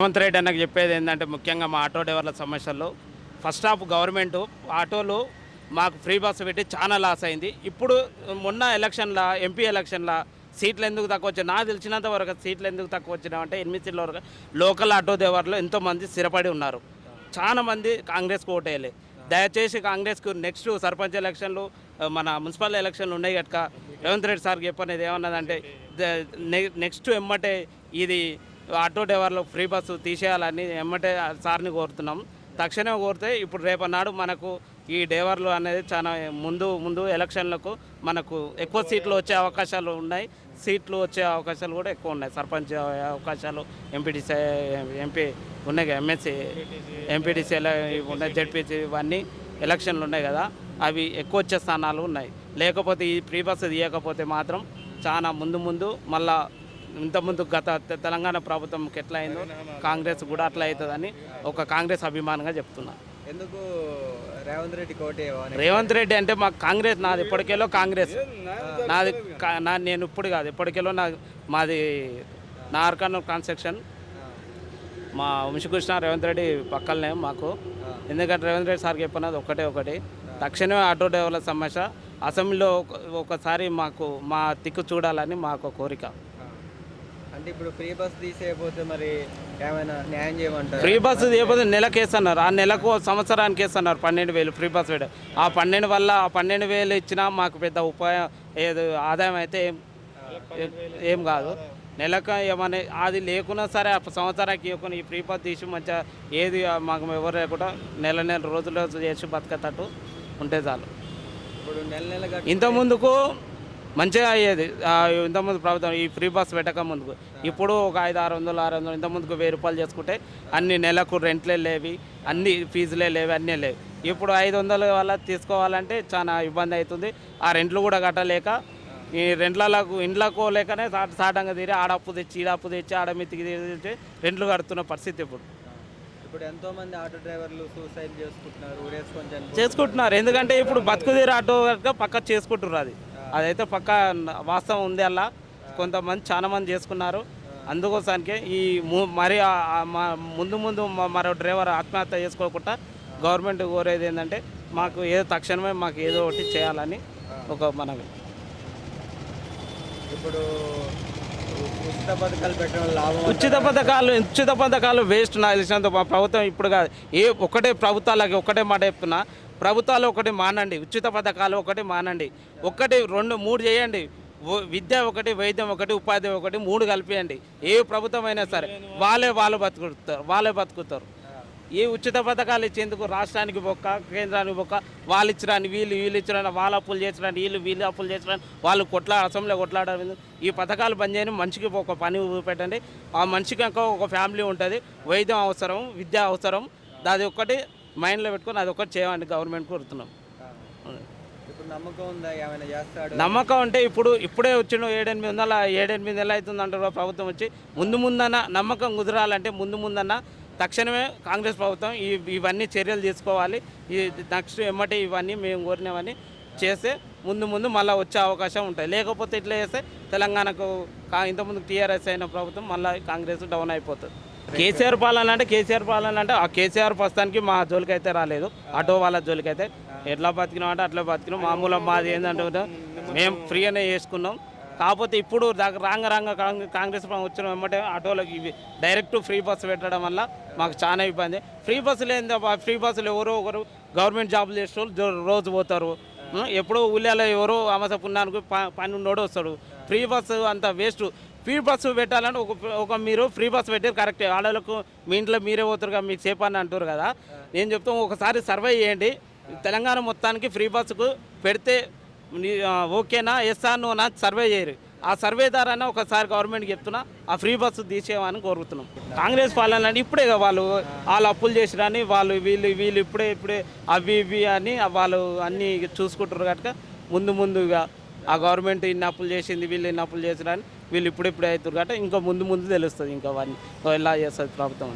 రేవంత్ రెడ్డి అన్నకు చెప్పేది ఏంటంటే ముఖ్యంగా మా ఆటో డ్రైవర్ల సమస్యల్లో ఫస్ట్ ఆఫ్ గవర్నమెంట్ ఆటోలు మాకు ఫ్రీ బస్సు పెట్టి చాలా లాస్ అయింది. ఇప్పుడు మొన్న ఎలక్షన్ల ఎంపీ ఎలక్షన్ల సీట్లు ఎందుకు తక్కువ వచ్చాయి? నాకు తెలిసినంత వరకు సీట్లు ఎందుకు తక్కువ వచ్చినా అంటే ఎనిమిది సీట్ల వరకు లోకల్ ఆటో డ్రైవర్లు ఎంతోమంది స్థిరపడి ఉన్నారు. చాలా మంది కాంగ్రెస్కి ఓటేయలే. దయచేసి కాంగ్రెస్కు నెక్స్ట్ సర్పంచ్ ఎలక్షన్లు మన మున్సిపల్ ఎలక్షన్లు ఉన్నాయి కనుక రేవంత్ రెడ్డి సార్కి చెప్పనేది ఏమన్నదంటే నెక్స్ట్ ఎమ్మటే ఇది ఆటో డ్రైవర్లు ఫ్రీ బస్సు తీసేయాలని ఎమ్మటే సార్ని కోరుతున్నాం. తక్షణమే కోరితే ఇప్పుడు రేపన్నాడు మనకు ఈ డ్రైవర్లు అనేది చాలా ముందు ముందు ఎలక్షన్లకు మనకు ఎక్కువ సీట్లు వచ్చే అవకాశాలు ఉన్నాయి. సీట్లు వచ్చే అవకాశాలు కూడా ఎక్కువ ఉన్నాయి. సర్పంచ్ అవకాశాలు ఎంపీటీసీ ఎంపీ ఉన్నాయి కదా ఎమ్మెల్సీ ఎంపీటీసీ ఉన్నాయి జడ్పీసీ ఇవన్నీ ఎలక్షన్లు ఉన్నాయి కదా అవి ఎక్కువ వచ్చే స్థానాలు ఉన్నాయి. లేకపోతే ఈ ఫ్రీ బస్సు తీయకపోతే మాత్రం చాలా ముందు ముందు మళ్ళా ఇంతకుముందు గత తెలంగాణ ప్రభుత్వంకి ఎట్లా అయిందో కాంగ్రెస్ కూడా అట్లా అవుతుందని ఒక కాంగ్రెస్ అభిమానంగా చెప్తున్నా. ఎందుకు రేవంత్ రెడ్డి కోటేవా రేవంత్ రెడ్డి అంటే మా కాంగ్రెస్ నాది ఎప్పటికెలో కాంగ్రెస్. నాది నా నేను ఇప్పుడు కాదు ఎప్పటికెలో నా మాది నార్కన్ కాన్స్ట్రక్షన్. మా వంశకృష్ణ రేవంత్ రెడ్డి పక్కలనే మాకు. ఎందుకంటే రేవంత్ రెడ్డి సార్కి చెప్పినది ఒకటే ఒకటి. తక్షణమే ఆటో డ్రైవర్ల సమస్య. అసెంబ్లీలో ఒక- ఒకసారి మాకు మా తిక్కు చూడాలని మాకు కోరిక. అంటే ఇప్పుడు ఫ్రీ బస్ తీసేయకపోతే మరి ఏమైనా న్యాయం చేయమంటారు? ఫ్రీ బస్సు లేకపోతే నెలకు వేస్తున్నారు ఆ నెలకు సంవత్సరానికి వేస్తున్నారు పన్నెండు వేలు ఫ్రీ బస్ వేయడం. ఆ పన్నెండు వల్ల ఆ పన్నెండు వేలు ఇచ్చినా మాకు పెద్ద ఉపాయం ఏది ఆదాయం అయితే ఏం ఏం కాదు. నెలకు ఏమన్నా అది లేకున్నా సరే ఆ సంవత్సరానికి ఇవ్వకుండా ఈ ఫ్రీ బస్ తీసి మంచిగా ఏది మాకు ఎవరు లేకుండా నెల నెల రోజులు చేసి బతకతట్టు ఉంటే చాలు. ఇప్పుడు నెల నెల ఇంత ముందుకు మంచిగా అయ్యేది. ఇంతకుముందు ప్రభుత్వం ఈ ఫ్రీ బస్ పెట్టక ముందుకు. ఇప్పుడు ఒక ఐదు ఆరు వందలు ఆరు వందలు ఇంత ముందుకు వెయ్యి రూపాయలు చేసుకుంటే అన్ని నెలకు రెంట్లే లేవి అన్ని ఫీజులే లేవి అన్నీ లేవు. ఇప్పుడు ఐదు వందల వల్ల తీసుకోవాలంటే చాలా ఇబ్బంది అవుతుంది. ఆ రెంట్లు కూడా కట్టలేక ఈ రెంట్లకు ఇండ్లకు లేకనే సాట సాటంగా తీరి ఆడ అప్పు తెచ్చి ఈడ అప్పు తెచ్చి ఆడ మితికి తెచ్చి రెంట్లు కడుతున్న పరిస్థితి ఇప్పుడు. ఇప్పుడు ఎంతో మంది ఆటో డ్రైవర్లు సూసైడ్ చేసుకుంటున్నారు చేసుకుంటున్నారు. ఎందుకంటే ఇప్పుడు బతుకుదీర ఆటో పక్క చేసుకుంటున్నారు అది. అదైతే పక్క వాస్తవం ఉంది అలా కొంతమంది చాలా మంది చేసుకున్నారు. అందుకోసానికే ఈ మరి ముందు ముందు మరో డ్రైవర్ ఆత్మహత్య చేసుకోకుండా గవర్నమెంట్ కోరేది ఏంటంటే మాకు ఏదో తక్షణమే మాకు ఏదో ఒకటి చేయాలని ఒక మనవి. ఇప్పుడు ఉచిత పథకాలు పెట్టడం లాభం ఉచిత పథకాలు ఉచిత పథకాలు వేస్ట్ నాకు తెలిసినంత మా ప్రభుత్వం ఇప్పుడు కాదు. ఏ ఒకటే ప్రభుత్వాలకి ఒకటే మాట చెప్తున్నా. ప్రభుత్వాలు ఒకటి మానండి ఉచిత పథకాలు ఒకటి మానండి. ఒకటి రెండు మూడు చేయండి. విద్య ఒకటి వైద్యం ఒకటి ఉపాధి ఒకటి మూడు కలిపేయండి. ఏ ప్రభుత్వం అయినా సరే వాళ్ళే వాళ్ళు బతుకుతారు వాళ్ళే బతుకుతారు. ఏ ఉచిత పథకాలు ఇచ్చేందుకు రాష్ట్రానికి బొక్క కేంద్రానికి బొక్క వాళ్ళు ఇచ్చడానికి వీళ్ళు వీళ్ళు ఇచ్చడానికి వాళ్ళ అప్పులు చేసడానికి వీళ్ళు వీళ్ళు అప్పులు చేసడానికి వాళ్ళు కొట్లా అసెంబ్లీ కొట్లాడడం ఈ పథకాలు బంద్ చేయని మనిషికి ఒక పని పెట్టండి. ఆ మనిషికి ఒక ఫ్యామిలీ ఉంటుంది. వైద్యం అవసరం విద్య అవసరం. అది ఒక్కటి మైండ్లో పెట్టుకొని అది ఒకటి చేయమండి గవర్నమెంట్ కోరుతున్నాం. ఇప్పుడు నమ్మకం అంటే ఇప్పుడు ఇప్పుడే వచ్చిన ఏడెనిమిది వందల ఏడెనిమిది నెలలు అవుతుంది అంటారు ప్రభుత్వం వచ్చి. ముందు ముందన్న నమ్మకం కుదరాలంటే ముందు ముందన్న తక్షణమే కాంగ్రెస్ ప్రభుత్వం ఈ ఇవన్నీ చర్యలు తీసుకోవాలి. ఈ నెక్స్ట్ ఎమ్మటి ఇవన్నీ మేము కోరినవన్నీ చేస్తే ముందు ముందు మళ్ళీ వచ్చే అవకాశం ఉంటుంది లేకపోతే ఇట్లా చేస్తే తెలంగాణకు కా ఇంతకుముందు టీఆర్ఎస్ అయిన ప్రభుత్వం మళ్ళీ కాంగ్రెస్ డౌన్ అయిపోతుంది. కేసీఆర్ పాలన అంటే కేసీఆర్ పాలన అంటే ఆ కేసీఆర్ ప్రస్తుతానికి మా జోలికి అయితే రాలేదు. ఆటో వాళ్ళ జోలికి అయితే ఎట్లా బతికినాం అంటే అట్లా బతికినాం మామూలు మాది ఏంటంటే మేము ఫ్రీగానే చేసుకున్నాం. కాకపోతే ఇప్పుడు రాంగ రాంగ కాంగ్రెస్ వచ్చిన వెంబటే ఆటోలకు ఇవి డైరెక్ట్ ఫ్రీ బస్సు పెట్టడం వల్ల మాకు చాలా ఇబ్బంది. ఫ్రీ బస్సులు ఏంది ఫ్రీ బస్సులు ఎవరో ఒకరు గవర్నమెంట్ జాబులు చేసే రోజు పోతారు. ఎప్పుడో ఊళ్ళలో ఎవరో అమసపున్నానికి పని ఉన్నోడు వస్తాడు. ఫ్రీ బస్సు అంత వేస్ట్. ఫ్రీ బస్సు పెట్టాలని ఒక ఒక మీరు ఫ్రీ బస్సు పెట్టారు కరెక్ట్. ఆడవాళ్ళకు మీ ఇంట్లో మీరే పోతారు కదా మీకు సేపు అని అంటారు కదా. నేను చెప్తాం ఒకసారి సర్వే చేయండి. తెలంగాణ మొత్తానికి ఫ్రీ బస్సుకు పెడితే ఓకేనా ఎస్ఆర్ను నో నా సర్వే చేయరు. ఆ సర్వే ద్వారా ఒకసారి గవర్నమెంట్కి చెప్తున్నా ఆ ఫ్రీ బస్సు తీసేయమని కోరుతున్నాం. కాంగ్రెస్ పాలన ఇప్పుడే వాళ్ళు వాళ్ళు అప్పులు చేసిరని వాళ్ళు వీళ్ళు వీళ్ళు ఇప్పుడే ఇప్పుడే అవి ఇవి అని వాళ్ళు అన్నీ చూసుకుంటారు కనుక ముందు ముందుగా ఆ గవర్నమెంట్ ఇన్ని అప్పులు చేసింది వీళ్ళు ఇన్ని అప్పులు చేసిరని వీళ్ళు ఇప్పుడిప్పుడే అవుతారు కాబట్టి ఇంకా ముందు ముందు తెలుస్తుంది ఇంకా అవన్నీ ఎలా చేస్తుంది ప్రభుత్వం